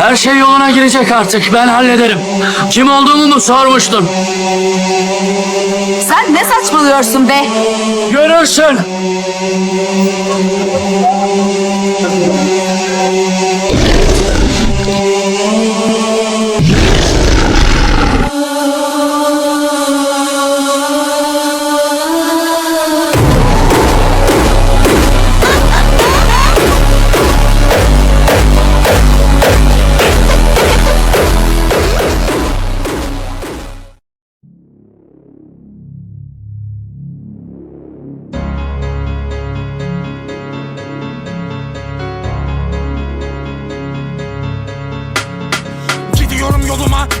Her şey yoluna girecek artık. Ben hallederim. Kim olduğumu mu sormuştun? Sen ne saçmalıyorsun be? Görürsün.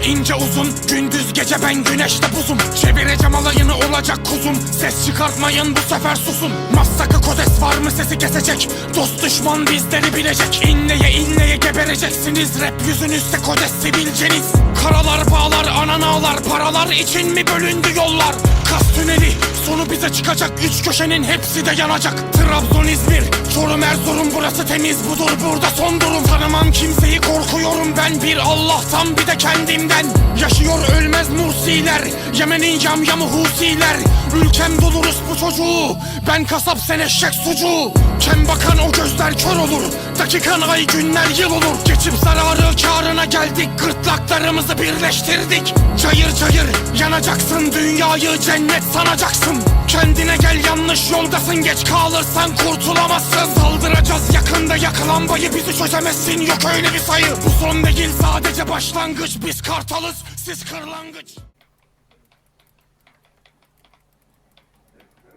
İnce uzun Gündüz gece ben güneşte buzum. Çevireceğim alayını olacak kuzum. Ses çıkartmayın bu sefer susun. Massaka kodes var mı sesi kesecek. Dost düşman bizleri bilecek. İnleye inleye gebereceksiniz. Rap yüzünüzde kodes sivilceniz. Karalar bağlar anan ağlar. Paralar için mi bölündü yollar Kas tüneli. Sonu bize çıkacak. Üç köşenin hepsi de yanacak. Trabzon İzmir Çorum Erzurum. Burası temiz budur. Burada son durum. Tanımam kimseyi korkuyorum ben. Bir Allah'tan bir de kendimden. Yaşıyor ölmez Mursiler. Yemen'in yamyamı Husiler. Ülkem doluruz bu çocuğu. Ben kasap sen eşek sucuğu. Kem bakan o gözler kör olur. Dakikan ay günler yıl olur. Geçip zararı karına geldik. Gırtlaklarımızı birleştirdik. Cayır cayır yanacaksın Dünyayı cennet sanacaksın. Kendine gel yanlış yoldasın. Geç kalırsan kurtulamazsın. Saldıracağız yakında. Yakılan bayı Bizi çözemezsin. Yok öyle bir sayı. Bu son değil sadece başlangıç. Biz kartalız siz kırlangıç.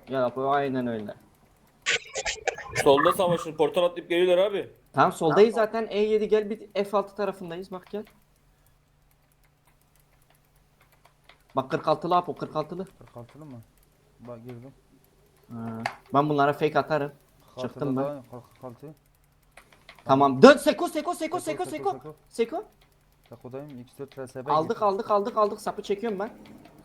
Ya bu aynen öyle. Solda savaşın. Portal atlayıp geliyorlar abi. Tamam soldayız zaten. E7 gel bir F6 tarafındayız. Bak gel. Bak 46'lı ap o 46'lı. 46'lı mı? Bak girdim. Ha, Ben bunlara fake atarım. Çıktım ben. 46. Tamam dön Seko Seko Seko Seko Seko, Seko. Seko. Seko. Takodayım. X4 TSB. Aldık aldık aldık aldık sapı çekiyorum ben.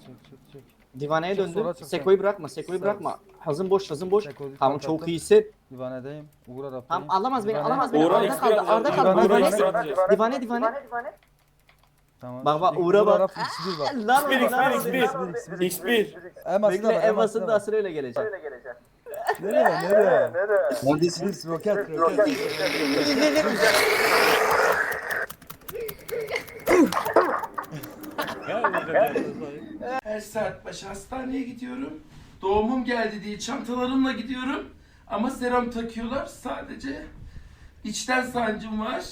Çek çek çek. Divaneye Çık döndüm. sola çık Seko'yu bırakma Seko'yu Sağ- bırakma. Hazın boş hazın boş. Tamam çok iyisin. Divanedeyim. Uğur Arap'tayım. Tamam alamaz beni Divane- alamaz beni. Uğur'a Arda X1 kaldı. Arda kaldı. Divane, Divane divane. divane divane. Tamam. Bak bak Uğur'a Uğur bak. Arap X1 bak. Lan X1 lan, X1 lan. X1 X1 Emas'ta Bekle var, ev Emas'ta basında var. sırayla gelecek. Nereye nereye? Neredesiniz? Roket roket. Her saat başı hastaneye gidiyorum. Doğumum geldi diye çantalarımla gidiyorum. Ama serum takıyorlar. Sadece içten sancım var.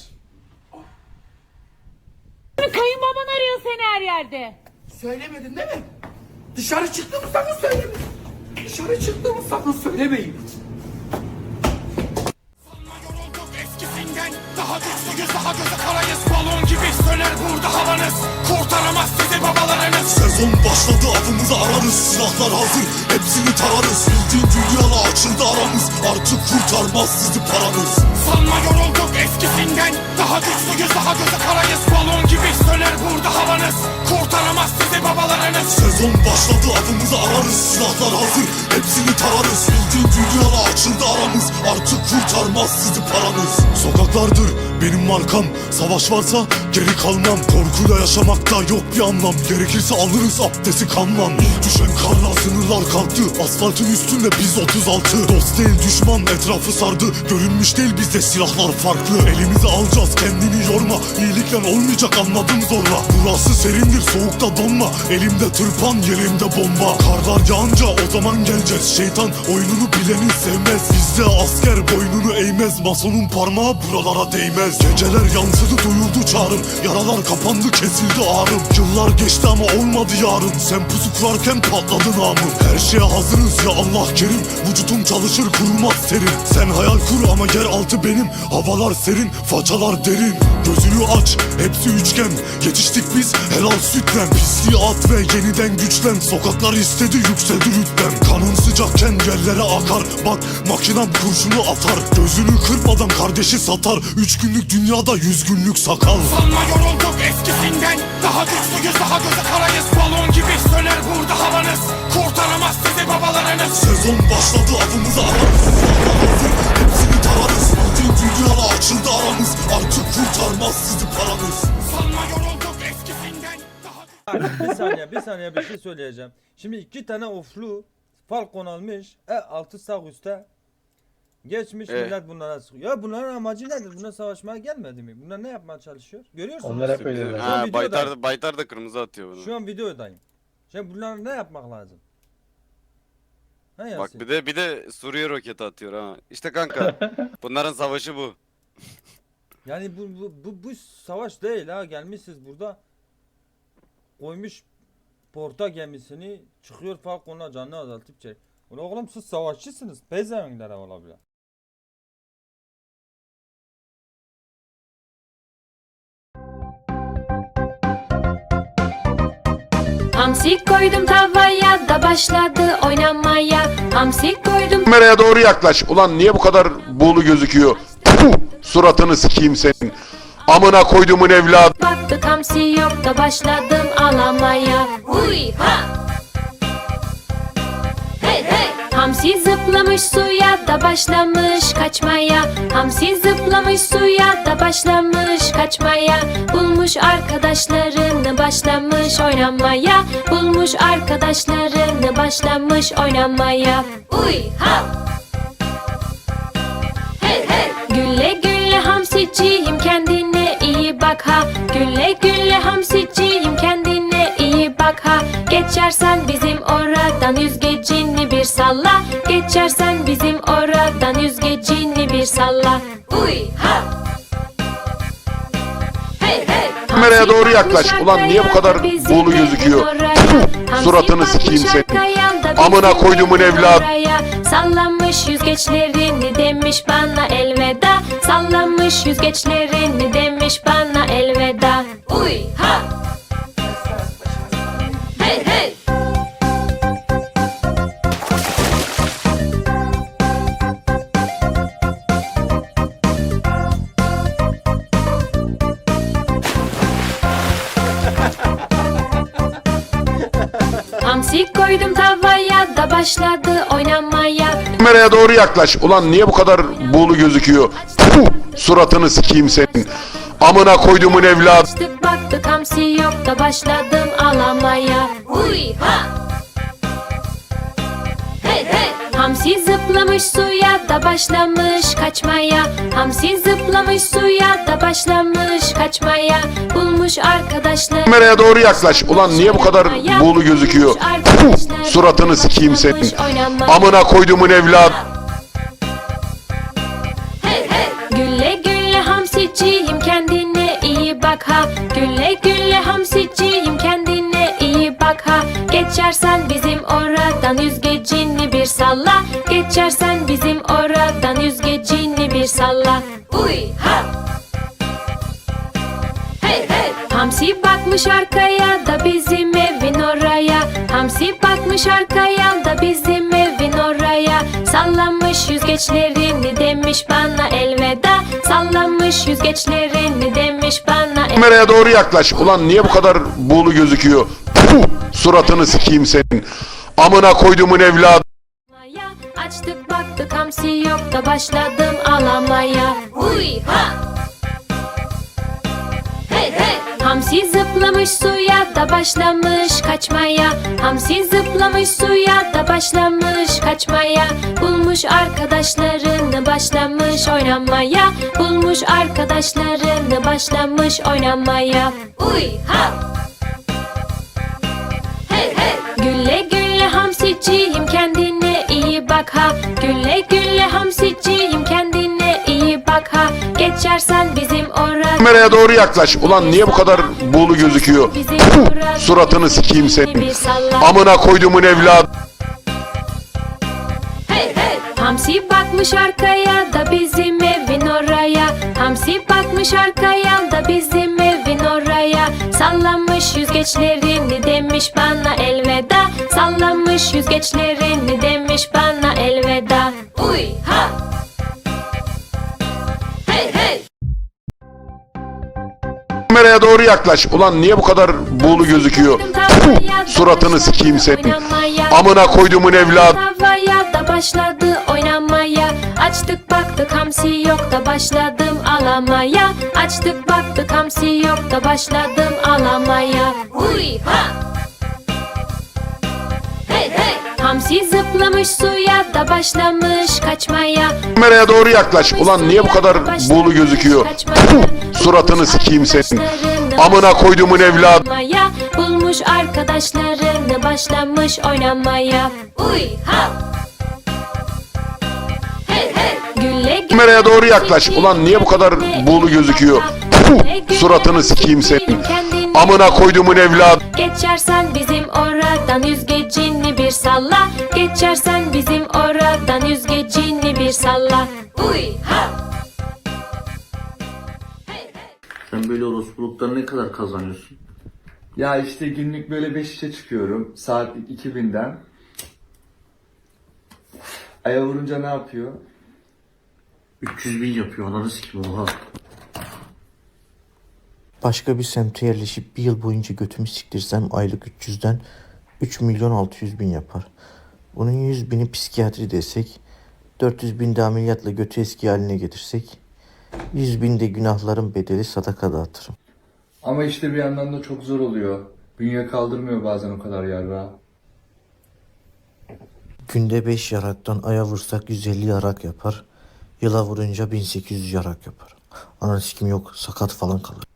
Kayınbaban arıyor seni her yerde. Söylemedin değil mi? Dışarı çıktığımı sakın söylemeyin. Dışarı çıktığımı sakın söylemeyin. Daha güçlüyüz daha göze karayız söner burada havanız. Kurtaramaz sizi babalarınız. Sezon başladı avımızı ararız. Silahlar hazır hepsini tararız. Bildiğin dünyala açıldı aramız. Artık kurtarmaz sizi paranız Sanma yorulduk eskisinden. Daha güçlüyüz daha göze karayız. Balon gibi söner burada havanız. Kurtaramaz sizi babalarınız. Sezon başladı avımızı ararız. Silahlar hazır hepsini tararız. Bildiğin dünyala açıldı aramız. Artık kurtarmaz sizi paranız Sokaklardır benim markam. Savaş varsa geri kalmam. Korkuyla yaşamakta yok bir anlam. Gerekirse alırız abdesti kanman Düşen karla sınırlar kalktı. Asfaltın üstünde biz 36 Dost değil düşman etrafı sardı. Görünmüş değil bizde silahlar farklı. Elimize alacağız kendini yorma. İyilikle olmayacak anladım zorla. Burası serindir soğukta donma. Elimde tırpan yerimde bomba. Karlar yağınca o zaman geleceğiz. Şeytan oyununu bileni sevmez. Bizde asker boynunu eğmez. Masonun parmağı buralara değmez Geceler yansıdı duyuldu çağrım. Yaralar kapandı kesildi ağrım. Yıllar geçti ama olmadı yarın. Sen pusu kurarken patladı namım. Her şeye hazırız ya Allah kerim. Vücudum çalışır kurulmaz serin. Sen hayal kur ama yer altı benim. Havalar serin façalar derin. Gözünü aç hepsi üçgen. Yetiştik biz helal sütten Pisliği at ve yeniden güçlen. Sokaklar istedi yükseldi rütbem Kanın sıcakken yerlere akar. Bak makinem kurşunu atar. Gözünü kırpmadan kardeşi satar. Üç günlük dünyada yüz günlük sakal. Sanma yorulduk eskisinden. Daha güçlüyüz daha göze karayız. Balon gibi söner burada havanız. Kurtaramaz sizi babalarınız. Sezon başladı avımızı ararız hepsini tararız. Bildiğin dünyala açıldı aramız. Artık kurtarmaz sizi paranız Sanma yorulduk eskisinden. Daha bir saniye bir saniye bir şey söyleyeceğim. Şimdi iki tane oflu Falcon almış. E altı sağ üstte. Geçmiş Evet. millet bunlara sıkıyor. Ya bunların amacı nedir? Bunlar savaşmaya gelmedi mi? Bunlar ne yapmaya çalışıyor? Görüyorsunuz. Onlar hep. Şu an Ha. Baytar, da, Baytar da kırmızı atıyor bunu. Şu an videodayım. Şimdi bunlar ne yapmak lazım? Ha Yasin? Bak bir de bir de Suriye roketi atıyor ha. İşte kanka bunların savaşı bu. Yani bu, bu, bu, bu savaş değil ha gelmişsiniz burada koymuş porta gemisini çıkıyor Falcon'la canını azaltıp çek. Ulan oğlum siz savaşçısınız. Pezevenkler olabilir. Hamsi koydum tavaya da başladı oynamaya. Hamsi koydum Kameraya doğru yaklaş ulan niye bu kadar buğulu gözüküyor Puh, suratını sikeyim senin Amına koyduğumun evladı baktık hamsi yok da başladım ağlamaya. Huy ha! Hamsi zıplamış suya da başlamış kaçmaya. Hamsi zıplamış suya da başlamış kaçmaya. Bulmuş arkadaşlarını başlamış oynamaya. Bulmuş arkadaşlarını başlamış oynamaya. Uy ha! Hey hey! Gülle gülle hamsiciyim kendine iyi bak ha. Gülle gülle hamsiciyim kendine iyi bak ha. Geçersen bizim oradan yüzgecini salla. Geçersen bizim oradan yüzgecini bir salla. Uy ha! Hey hey! Kameraya doğru yaklaş. Ulan niye bu kadar buğulu gözüküyor? Suratını sikeyim senin. Amına koyduğumun evladı. Sallanmış yüzgeçlerini demiş bana elveda Sallanmış yüzgeçlerini demiş bana elveda Uy ha koydum tavaya da başladı oynamaya. Kameraya doğru yaklaş. Ulan niye bu kadar buğulu gözüküyor? Puh, suratını sikeyim senin. Amına koyduğumun evladı. Açtık baktık hamsi yok da başladım ağlamaya Huy ha Hamsi zıplamış suya da başlamış kaçmaya. Hamsi zıplamış suya da başlamış kaçmaya. Bulmuş arkadaşlar Kameraya doğru yaklaş. Ulan niye bu kadar buğulu gözüküyor? Puh, suratını sikeyim senin. Amına koyduğumun hey Gülle gülle hamsiciyim kendine iyi bak ha. Gülle gülle hamsiciyim kendine iyi bak ha. Geçersen bizim oradan yüzgecini bir salla. Geçersen bizim oradan yüzgecini bir salla. Uy ha! Hey hey! Hamsi bakmış arkaya da bizim evin oraya. Hamsi bakmış arkaya da bizim evin oraya. Sallanmış yüzgeçlerini demiş bana elveda. Sallanmış yüzgeçlerini demiş bana elveda Kameraya doğru yaklaş. Ulan niye bu kadar buğulu gözüküyor? Puh, suratını sikeyim senin Amına koyduğumun evladı. Açtık baktık hamsi yok da başladım ağlamaya Huy ha! Hey hey! Hamsi zıplamış suya da başlamış kaçmaya. Hamsi zıplamış suya da başlamış kaçmaya. Bulmuş arkadaşlarını başlamış oynamaya. Bulmuş arkadaşlarını başlamış oynamaya. Uy ha! Hey hey! Gülle gülle hamsiciyim kendine iyi bak ha. Gülle gülle hamsiciyim kendine iyi bak ha. Geçersen bizim oradan Kameraya doğru yaklaş. Ulan niye bu kadar buğulu gözüküyor? Puh, suratını sikeyim senin. Amına koyduğumun evladı. Hey hey. Hamsi bakmış arkaya da bizim evin oraya. Hamsi bakmış arkaya da bizim evin oraya Sallanmış yüzgeçlerini demiş bana elveda. Sallanmış yüzgeçlerini demiş bana elveda. Uy ha Kameraya doğru yaklaş. Ulan niye bu kadar buğulu gözüküyor? Puh, suratını sikeyim senin. Amına koyduğumun evladı. Tavaya da başladı oynamaya Açtık baktık hamsi yok da başladım alamaya Açtık baktık hamsi yok da başladım alamaya Huy ha Hamsi zıplamış suya da başlamış kaçmaya Kameraya doğru yaklaş. Ulan niye bu kadar buğulu gözüküyor? Puh, suratını sikeyim senin. Amına koyduğumun evladı. Bulmuş arkadaşlarını başlamış oynamaya Uy ha Hey hey Gülle gülle Kameraya doğru yaklaş. Ulan niye bu kadar buğulu gözüküyor? Puh, suratını sikeyim senin. Amına koyduğumun evladı. Geçersen bizim oradan yüzgecini bir salla Geçersen bizim oradan yüzgecini bir salla Uy ha Sen böyle orospuluktan ne kadar kazanıyorsun? Ya işte günlük böyle 5 işe çıkıyorum. Saatlik 2000'den. Aya vurunca ne yapıyor? 300 bin yapıyor ananı sikim oha. Başka bir semte yerleşip bir yıl boyunca götümü siktirsem aylık 300'den 3 milyon 600 bin yapar. Bunun 100 bini psikiyatri desek, 400 bin de ameliyatla götü eski haline getirsek, 100 bin de günahların bedeli sadaka dağıtırım. Ama işte bir yandan da çok zor oluyor. Bünye kaldırmıyor bazen o kadar yarrağı. Günde 5 yaraktan aya vursak 150 yarak yapar. Yıla vurunca 1800 yarak yapar. Ananı sikim yok sakat falan kalır.